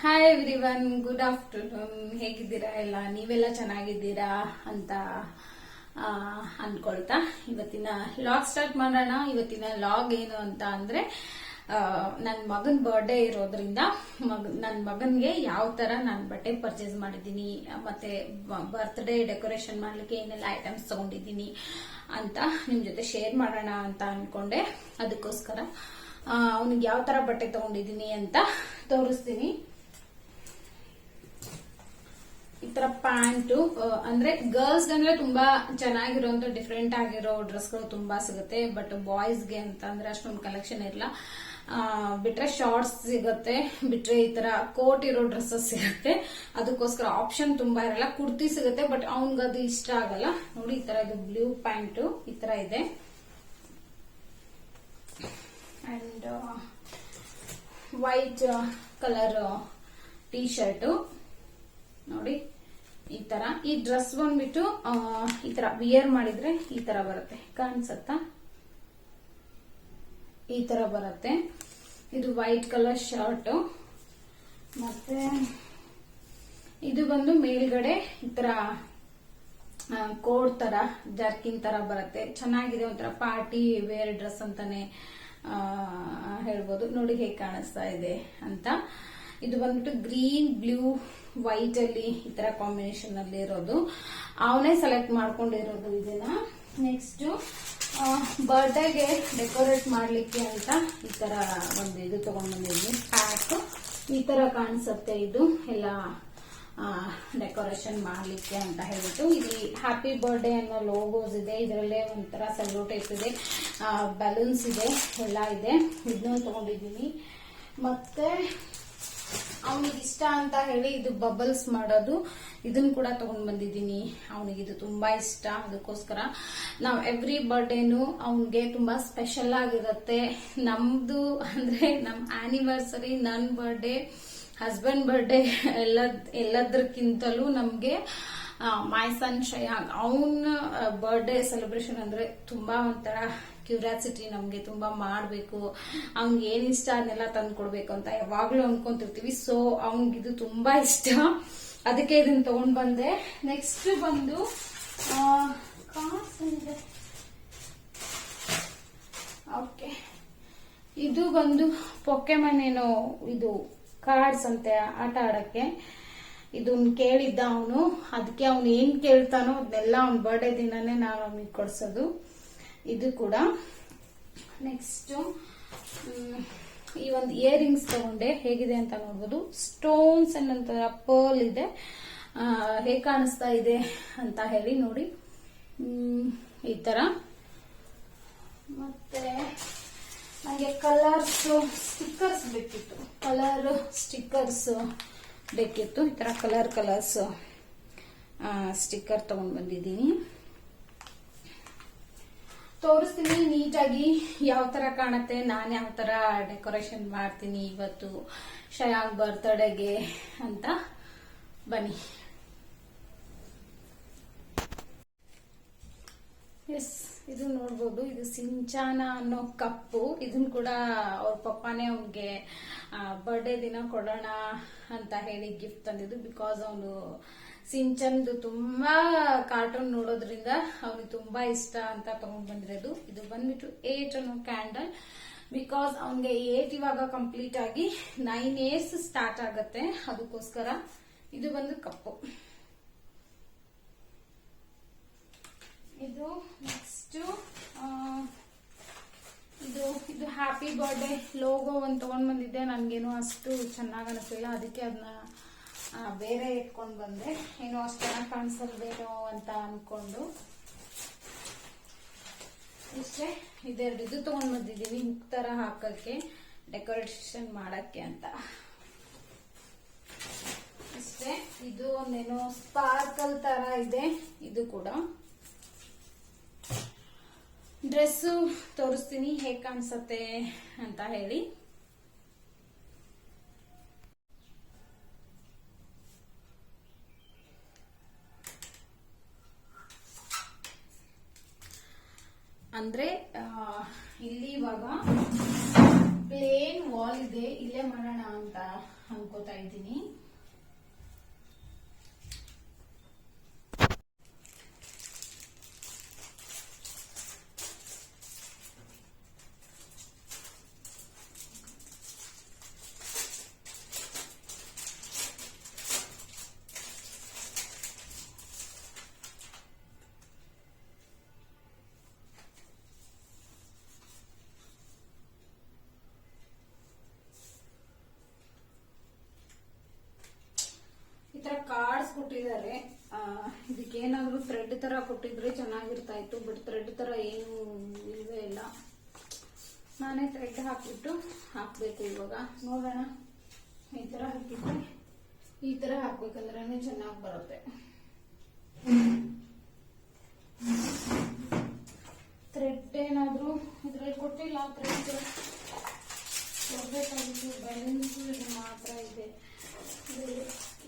Hi everyone good afternoon ಹೇಗಿದ್ದೀರಾ ಎಲ್ಲ? ನೀವೆಲ್ಲ ಚೆನ್ನಾಗಿದ್ದೀರಾ ಅಂತ ಅನ್ಕೊಳ್ತಾ ಇವತ್ತಿನ ಲಾಗ್ ಸ್ಟಾರ್ಟ್ ಮಾಡೋಣ. ಇವತ್ತಿನ ಲಾಗ್ ಏನು ಅಂತ ಅಂದ್ರೆ ನನ್ನ ಮಗನ ಬರ್ಡೇ ಇರೋದ್ರಿಂದ ಮಗ ನನ್ನ ಮಗನ್ಗೆ ಯಾವ ತರ ನಾನು ಬಟ್ಟೆ ಪರ್ಚೇಸ್ ಮಾಡಿದ್ದೀನಿ, ಮತ್ತೆ ಬರ್ತ್ಡೇ ಡೆಕೋರೇಷನ್ ಮಾಡ್ಲಿಕ್ಕೆ ಏನೆಲ್ಲ ಐಟಮ್ಸ್ ತಗೊಂಡಿದ್ದೀನಿ ಅಂತ ನಿಮ್ ಜೊತೆ ಶೇರ್ ಮಾಡೋಣ ಅಂತ ಅನ್ಕೊಂಡೆ. ಅದಕ್ಕೋಸ್ಕರ ಅವ್ನಿಗೆ ಯಾವ ತರ ಬಟ್ಟೆ ತಗೊಂಡಿದ್ದೀನಿ ಅಂತ ತೋರಿಸ್ತೀನಿ ಈ ತರ ಪ್ಯಾಂಟು ಅಂದ್ರೆ ಗರ್ಲ್ಸ್ ಅಂದ್ರೆ ತುಂಬಾ ಚೆನ್ನಾಗಿರೋಂತ ಡಿಫ್ರೆಂಟ್ ಆಗಿರೋ ಡ್ರೆಸ್ಗಳು ತುಂಬಾ ಸಿಗುತ್ತೆ. ಬಟ್ ಬಾಯ್ಸ್ಗೆ ಅಂತ ಅಂದ್ರೆ ಅಷ್ಟೊಂದು ಕಲೆಕ್ಷನ್ ಇರಲ್ಲ ಬಿಟ್ರೆ ಶಾರ್ಟ್ಸ್ ಸಿಗುತ್ತೆ. ಬಿಟ್ರೆ ಈ ತರ ಕೋಟ್ ಇರೋ ಡ್ರೆಸ್ಸಸ್ ಸಿಗುತ್ತೆ. ಅದಕ್ಕೋಸ್ಕರ ಆಪ್ಷನ್ ತುಂಬಾ ಇರಲ್ಲ. ಕುರ್ತಿ ಸಿಗುತ್ತೆ ಬಟ್ ಅವ್ನಿಗೆ ಅದು ಇಷ್ಟ ಆಗಲ್ಲ. ನೋಡಿ, ಈ ತರ ಇದು ಬ್ಲೂ ಪ್ಯಾಂಟು ಈ ತರ ಇದೆ. And white colour T shirt ನೋಡಿ. ಈ ತರ. ಈ ಡ್ರೆಸ್ ಬಂದ್ಬಿಟ್ಟು ಈ ತರ ವಿಯರ್ ಮಾಡಿದ್ರೆ ಈ ತರ ಬರುತ್ತೆ. ಕಾಣಿಸತ್ತಾ? ಈ ತರ ಬರುತ್ತೆ. ಇದು ವೈಟ್ ಕಲರ್ ಶರ್ಟ್ ಮತ್ತೆ ಇದು ಬಂದು ಮೇಲ್ಗಡೆ ಈ ತರ ಕೋಡ್ ತರ ಜರ್ಕಿನ್ ತರ ಬರುತ್ತೆ. ಚೆನ್ನಾಗಿದೆ ಒಂಥರ ಪಾರ್ಟಿ ವೇರ್ ಡ್ರೆಸ್ ಅಂತಾನೆ ಹೇಳ್ಬೋದು. ನೋಡಿ ಹೇಗೆ ಕಾಣಿಸ್ತಾ ಇದೆ ಅಂತ. ಇದು ಬಂದ್ಬಿಟ್ಟು ಗ್ರೀನ್, ಬ್ಲೂ, ವೈಟ್ ಅಲ್ಲಿ ಈ ತರ ಕಾಂಬಿನೇಷನ್ ಅಲ್ಲಿ ಇರೋದು. ಅವನೇ ಸೆಲೆಕ್ಟ್ ಮಾಡ್ಕೊಂಡಿರೋದು ಇದನ್ನ. ನೆಕ್ಸ್ಟ್ ಬರ್ಡೇಗೆ ಡೆಕೋರೇಟ್ ಮಾಡ್ಲಿಕ್ಕೆ ಅಂತ ಈ ತರ ಒಂದು ಇದು ತಗೊಂಡ್ ಬಂದಿದ್ವಿ. ಪ್ಯಾಕ್ ಈ ತರ ಕಾಣಿಸುತ್ತೆ ಇದು. ಎಲ್ಲ ಡೆಕೋರೇಷನ್ ಮಾಡ್ಲಿಕ್ಕೆ ಅಂತ ಹೇಳ್ಬಿಟ್ಟು. ಇಲ್ಲಿ ಹ್ಯಾಪಿ ಬರ್ಡೇ ಅನ್ನೋ ಲೋಗೋಸ್ ಇದೆ. ಇದರಲ್ಲೇ ಒಂಥರ ಸೆಲ್ಲೋ ಟೈಪ್ ಇದೆ ಬಲೂನ್ಸ್ ಇದೆ. ಎಲ್ಲ ಇದೆ. ಇದನ್ನ ತಗೊಂಡಿದ್ದೀನಿ. ಮತ್ತೆ ಅವನಿಗೆ ಇಷ್ಟ ಅಂತ ಹೇಳಿ ಇದು ಬಬಲ್ಸ್ ಮಾಡೋದು. ಇದನ್ನ ಕೂಡ ತಗೊಂಡ್ ಬಂದಿದ್ದೀನಿ. ಅವನಿಗೆ ಇದು ತುಂಬಾ ಇಷ್ಟ. ಅದಕ್ಕೋಸ್ಕರ ನಾವು ಎವ್ರಿ ಬರ್ಡೇನು ಅವನಿಗೆ ತುಂಬಾ ಸ್ಪೆಷಲ್ ಆಗಿರುತ್ತೆ. ನಮ್ದು ಅಂದ್ರೆ ನಮ್ ಆನಿವರ್ಸರಿ ನನ್ ಬರ್ಡೇ ಹಸ್ಬೆಂಡ್ ಬರ್ಡೇ ಎಲ್ಲ ಎಲ್ಲದ್ರಕ್ಕಿಂತಲೂ ನಮ್ಗೆ ಮೈ ಸನ್ ಶಯಾಗ್ ಅವನ ಬರ್ಡೇ ಸೆಲೆಬ್ರೇಷನ್ ಅಂದ್ರೆ ತುಂಬಾ ಒಂಥರ ಕ್ಯೂರಿಯಾಸಿಟಿ ನಮ್ಗೆ ತುಂಬಾ ಮಾಡ್ಬೇಕು. ಅವ್ನ್ಗೆ ಏನ್ ಇಷ್ಟ ಅದನ್ನೆಲ್ಲ ತಂದ್ಕೊಡ್ಬೇಕು ಅಂತ ಯಾವಾಗ್ಲೂ ಅನ್ಕೊಂತಿರ್ತೀವಿ. ಸೊ ಇದು ತುಂಬಾ ಇಷ್ಟ. ಅದಕ್ಕೆ ಇದನ್ನ ತಗೊಂಡ್ ಬಂದೆ. ನೆಕ್ಸ್ಟ್ ಬಂದು ಓಕೆ ಇದು ಬಂದು ಪೊಕೆಮನ್ ಏನೋ ಇದು ಕಾರ್ಡ್ಸ್ ಅಂತೆ ಆಟ ಆಡಕ್ಕೆ. ಇದನ್ನ ಕೇಳಿದ್ದ ಅವನು. ಅದಕ್ಕೆ ಅವನು ಏನ್ ಕೇಳ್ತಾನೋ ಅದನ್ನೆಲ್ಲ ಅವ್ನ ಬರ್ಡೇ ದಿನಾನೇ ನಾನು ಅವನಿಗೆ ಕೊಡ್ಸೋದು. ಇದು ಕೂಡ. ನೆಕ್ಸ್ಟ್ ಈ ಒಂದು ಇಯರಿಂಗ್ಸ್ ತಗೊಂಡೆ. ಹೇಗಿದೆ ಅಂತ ನೋಡ್ಬೋದು. ಸ್ಟೋನ್ಸ್ ಅನ್ನಂತ ಪರ್ಲ್ ಇದೆ. ಹೇಗ್ ಕಾಣಿಸ್ತಾ ಇದೆ ಅಂತ ಹೇಳಿ ನೋಡಿ. ಈ ತರ. ಮತ್ತೆ ನನಗೆ ಕಲರ್ಸ್ ಸ್ಟಿಕ್ಕರ್ಸ್ ಬೇಕಿತ್ತು. ಕಲರ್ ಸ್ಟಿಕ್ಕರ್ಸ್ ಬೇಕಿತ್ತು. ಈ ತರ ಕಲರ್ ಕಲರ್ಸ್ ಸ್ಟಿಕ್ಕರ್ ತಗೊಂಡ್ ಬಂದಿದ್ದೀನಿ. ತೋರಿಸ್ತೀನಿ, ನೀಟಾಗಿ ಯಾವ ತರ ಕಾಣತ್ತೆ, ನಾನು ಯಾವ ತರ ಡೆಕೋರೇಷನ್ ಮಾಡ್ತೀನಿ ಇವತ್ತು ಶಯಾಂಗ್ ಬರ್ತ್ಡೇಗೆ ಅಂತ ಬನ್ನಿ. ಎಸ್ ಇದು ನೋಡ್ಬೋದು, ಇದು ಸಿಂಚಾನ ಅನ್ನೋ ಕಪ್ಪು. ಇದನ್ ಕೂಡ ಅವ್ರ ಪಪ್ಪಾನೇ ಅವ್ನಿಗೆ ಬರ್ಡೇ ದಿನ ಕೊಡೋಣ ಅಂತ ಹೇಳಿ ಗಿಫ್ಟ್ ತಂದಿದ್ದು ಬಿಕಾಸ್ ಅವನು ಸಿಂಚನ್ದು ತುಂಬಾ ಕಾರ್ಟೂನ್ ನೋಡೋದ್ರಿಂದ ಅವನಿಗೆ ತುಂಬಾ ಇಷ್ಟ ಅಂತ ತಗೊಂಡ್ ಬಂದಿರೋದು. ಇದು ಬಂದ್ಬಿಟ್ಟು ಏಟ್ ಅನ್ನೋ ಕ್ಯಾಂಡಲ್ ಬಿಕಾಸ್ ಅವನಿಗೆ ಏಟ್ ಇವಾಗ ಕಂಪ್ಲೀಟ್ ಆಗಿ ನೈನ್ ಇಯರ್ಸ್ ಸ್ಟಾರ್ಟ್ ಆಗತ್ತೆ. ಅದಕ್ಕೋಸ್ಕರ ಇದು ಬಂದು ಕಪ್ಪು. ಇದು ನೆಕ್ಸ್ಟ್ ಇದು ಇದು ಹ್ಯಾಪಿ ಬರ್ಡೇ ಲೋಗೋ ಒಂದು ತಗೊಂಡ್ ಬಂದಿದ್ದೆ. ನನ್ಗೇನು ಅಷ್ಟು ಚೆನ್ನಾಗಿ ಅನಿಸ್ಲಿಲ್ಲ. ಅದಕ್ಕೆ ಅದನ್ನ ಬೇರೆ ಇಟ್ಕೊಂಡ್ ಬಂದೆ. ಏನೋ ಅಷ್ಟು ಚೆನ್ನಾಗಿ ಕಾಣಿಸಲ್ವೇನೋ ಅಂತ ಅನ್ಕೊಂಡು. ಇಷ್ಟೇ, ಇದೆರಡು ಇದು ತಗೊಂಡ್ ಬಂದಿದ್ದೀನಿ ಹುಕ್ ತರ ಹಾಕಕ್ಕೆ, ಡೆಕೋರೇಷನ್ ಮಾಡಕ್ಕೆ ಅಂತ. ಇಷ್ಟೇ, ಇದು ಒಂದೇನೋ ಸ್ಪಾರ್ಕಲ್ ತರ ಇದೆ, ಇದು ಕೂಡ. ಡ್ರೆಸ್ಸು ತೋರಿಸ್ತೀನಿ, ಹೇಗೆ ಕಾಣಿಸತ್ತೆ ಅಂತ ಹೇಳಿ. ಅಂದ್ರೆ ಇಲ್ಲಿ ಇವಾಗ ಪ್ಲೇನ್ ವಾಲ್ ಇದೆ ಇಲ್ಲೇ ಮಾಡೋಣ ಅಂತ ಅನ್ಕೋತಾ ಇದ್ದೀನಿ ಈ ತರ ಕಾರ್ಡ್ಸ್ ಕೊಟ್ಟಿದ್ದಾರೆ ಇದಕ್ಕೆ ಏನಾದ್ರು ಥ್ರೆಡ್ ತರ ಕೊಟ್ಟಿದ್ರೆ ಚೆನ್ನಾಗಿರ್ತಾ ಇತ್ತು ಬಟ್ ಥ್ರೆಡ್ ತರ ಏನು ಇಲ್ವೇ ಇಲ್ಲ. ನಾನೇ ಥ್ರೆಡ್ ಹಾಕ್ಬಿಟ್ಟು ಹಾಕಬೇಕು ಇವಾಗ. ನೋಡೋಣ. ಈ ಥರ ಹಾಕಿದ್ರೆ, ಈ ಥರ ಹಾಕ್ಬೇಕಂದ್ರೆ ಚೆನ್ನಾಗಿ ಬರುತ್ತೆ. ಥ್ರೆಡ್ ಏನಾದರೂ ಇದ್ರಲ್ಲಿ ಕೊಟ್ಟಿಲ್ಲ, ಥ್ರೆಡ್ ಕೊಡ್ಬೇಕಾಗಿತ್ತು ಬ್ಯಾಲೆನ್ಸ್ ಇದು ಮಾತ್ರ ಇದೆ ಇದು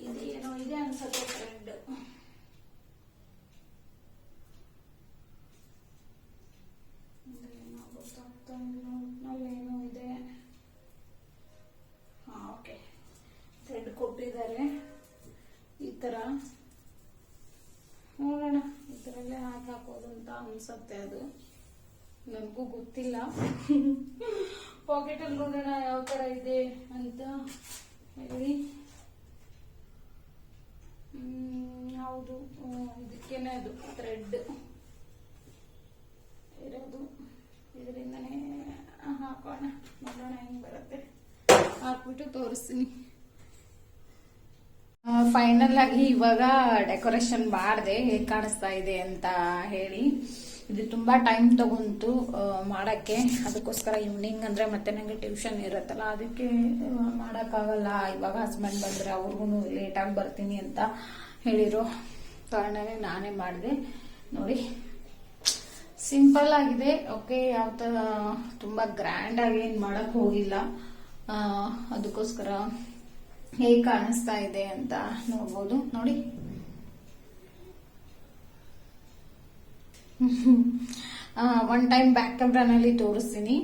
ಇದು ಏನೋ ಇದೆ ಅನ್ಸತ್ತೆ ಥ್ರೆಡ್ ಏನೋ ಏನೋ ಇದೆ. ಹಾ, ಓಕೆ. ಥ್ರೆಡ್ ಕೊಟ್ಟಿದ್ದಾರೆ. ಈ ಥರ. ನೋಡೋಣ. ಇದರಲ್ಲೇ ಹಾಕಿ ಹಾಕೋದು ಅಂತ ಅನ್ಸತ್ತೆ ಅದು. ನನಗೂ ಗೊತ್ತಿಲ್ಲ. ಪಾಕೆಟಲ್ಲಿ ನೋಡೋಣ ಯಾವ ಥರ ಇದೆ ಅಂತ. ಹೇಳಿ. ಹೌದು. ಇದಕ್ಕೇನೆ ಅದು. ಥ್ರೆಡ್ ಇರೋದು. ಇದರಿಂದನೇ ಹಾಕೋಣ ನೋಡೋಣ ಹೆಂಗ್ ಬರುತ್ತೆ. ಹಾಕ್ಬಿಟ್ಟು ತೋರಿಸ್ತೀನಿ. ಫೈನಲ್ ಆಗಿ ಇವಾಗ ಡೆಕೋರೇಷನ್ ಮಾಡಿದೆ ಹೇಗೆ ಕಾಣಿಸ್ತಾ ಇದೆ ಅಂತ ಹೇಳಿ, ಇದು ತುಂಬಾ ಟೈಮ್ ತಗೊಂತು ಮಾಡೋಕ್ಕೆ. ಅದಕ್ಕೋಸ್ಕರ ಈವ್ನಿಂಗ್ ಅಂದ್ರೆ ಮತ್ತೆ ನನಗೆ ಟ್ಯೂಷನ್ ಇರುತ್ತಲ್ಲ, ಅದಕ್ಕೆ ಮಾಡೋಕ್ಕಾಗಲ್ಲ. ಇವಾಗ ಹಸ್ಬೆಂಡ್ ಬಂದ್ರೆ ಅವ್ರಿಗೂ ಲೇಟಾಗಿ ಬರ್ತೀನಿ ಅಂತ ಹೇಳಿರೋ ಕಾರಣನೇ ನಾನೇ ಮಾಡಿದೆ. ನೋಡಿ. ಸಿಂಪಲ್ ಆಗಿದೆ. ಓಕೆ ಯಾವ ತರ ತುಂಬಾ ಗ್ರ್ಯಾಂಡ್ ಆಗಿ ಏನ್ ಮಾಡಕ್ ಹೋಗಿಲ್ಲ. ಅದಕ್ಕೋಸ್ಕರ ಹೇಗೆ ಕಾಣಿಸ್ತಾ ಇದೆ ಅಂತ ನೋಡ್ಬೋದು. ನೋಡಿ. ಒನ್ ಟೈಮ್ ಬ್ಯಾಕ್ ಕ್ಯಾಮ್ರಾನಲ್ಲಿ ತೋರಿಸ್ತೀನಿ.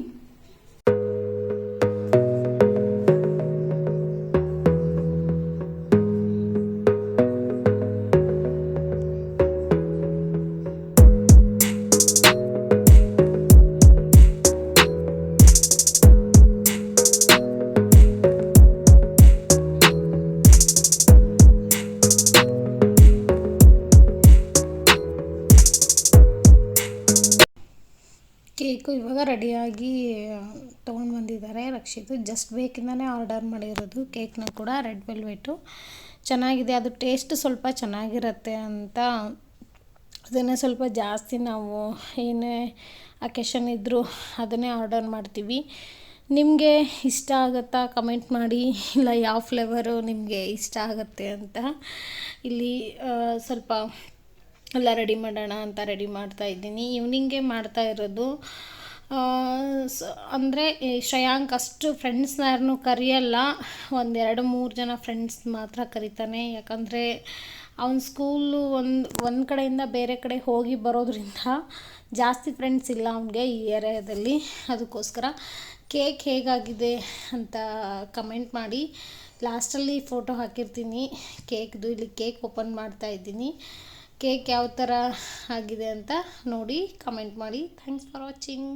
ಕೇಕು ಇವಾಗ ರೆಡಿಯಾಗಿ ತೊಗೊಂಡು ಬಂದಿದ್ದಾರೆ ರಕ್ಷಿತ್. ಜಸ್ಟ್ ಬೇಕಿಂದನೇ ಆರ್ಡರ್ ಮಾಡಿರೋದು. ಕೇಕ್ನ ಕೂಡ ರೆಡ್ ವೆಲ್ವೆಟು. ಚೆನ್ನಾಗಿದೆ. ಅದು ಟೇಸ್ಟ್ ಸ್ವಲ್ಪ ಚೆನ್ನಾಗಿರುತ್ತೆ ಅಂತ. ಅದನ್ನೇ ಸ್ವಲ್ಪ ಜಾಸ್ತಿ ನಾವು ಏನೇ ಅಕೇಶನ್ ಇದ್ದರೂ ಅದನ್ನೇ ಆರ್ಡರ್ ಮಾಡ್ತೀವಿ. ನಿಮಗೆ ಇಷ್ಟ ಆಗುತ್ತಾ? ಕಮೆಂಟ್ ಮಾಡಿ. ಇಲ್ಲ, ಯಾವ ಫ್ಲೇವರು ನಿಮಗೆ ಇಷ್ಟ ಆಗುತ್ತೆ ಅಂತ. ಇಲ್ಲಿ ಸ್ವಲ್ಪ ಎಲ್ಲ ರೆಡಿ ಮಾಡೋಣ ಅಂತ ರೆಡಿ ಮಾಡ್ತಾ ಇದ್ದೀನಿ. ಈವ್ನಿಂಗೇ ಮಾಡ್ತಾ ಇರೋದು. ಅಂದರೆ ಶ್ರೇಯಾಂಕ್ ಅಷ್ಟು ಫ್ರೆಂಡ್ಸ್ನ ಯಾರನ್ನೂ ಕರೆಯಲ್ಲ. ಒಂದೆರಡು ಮೂರು ಜನ ಫ್ರೆಂಡ್ಸ್ ಮಾತ್ರ ಕರಿತಾನೆ. ಯಾಕಂದರೆ ಅವನ ಸ್ಕೂಲು ಒಂದು ಒಂದು ಕಡೆಯಿಂದ ಬೇರೆ ಕಡೆ ಹೋಗಿ ಬರೋದ್ರಿಂದ ಜಾಸ್ತಿ ಫ್ರೆಂಡ್ಸ್ ಇಲ್ಲ ಅವನಿಗೆ ಈ ಏರಿಯಾದಲ್ಲಿ. ಅದಕ್ಕೋಸ್ಕರ ಕೇಕ್ ಹೇಗಾಗಿದೆ ಅಂತ ಕಮೆಂಟ್ ಮಾಡಿ. ಲಾಸ್ಟಲ್ಲಿ ಫೋಟೋ ಹಾಕಿರ್ತೀನಿ. ಕೇಕ್ದು ಇಲ್ಲಿ ಕೇಕ್ ಓಪನ್ ಮಾಡ್ತಾ ಇದ್ದೀನಿ. ಕೇಕ್ ಯಾವ ಥರ ಆಗಿದೆ ಅಂತ ನೋಡಿ ಕಮೆಂಟ್ ಮಾಡಿ. Thanks for watching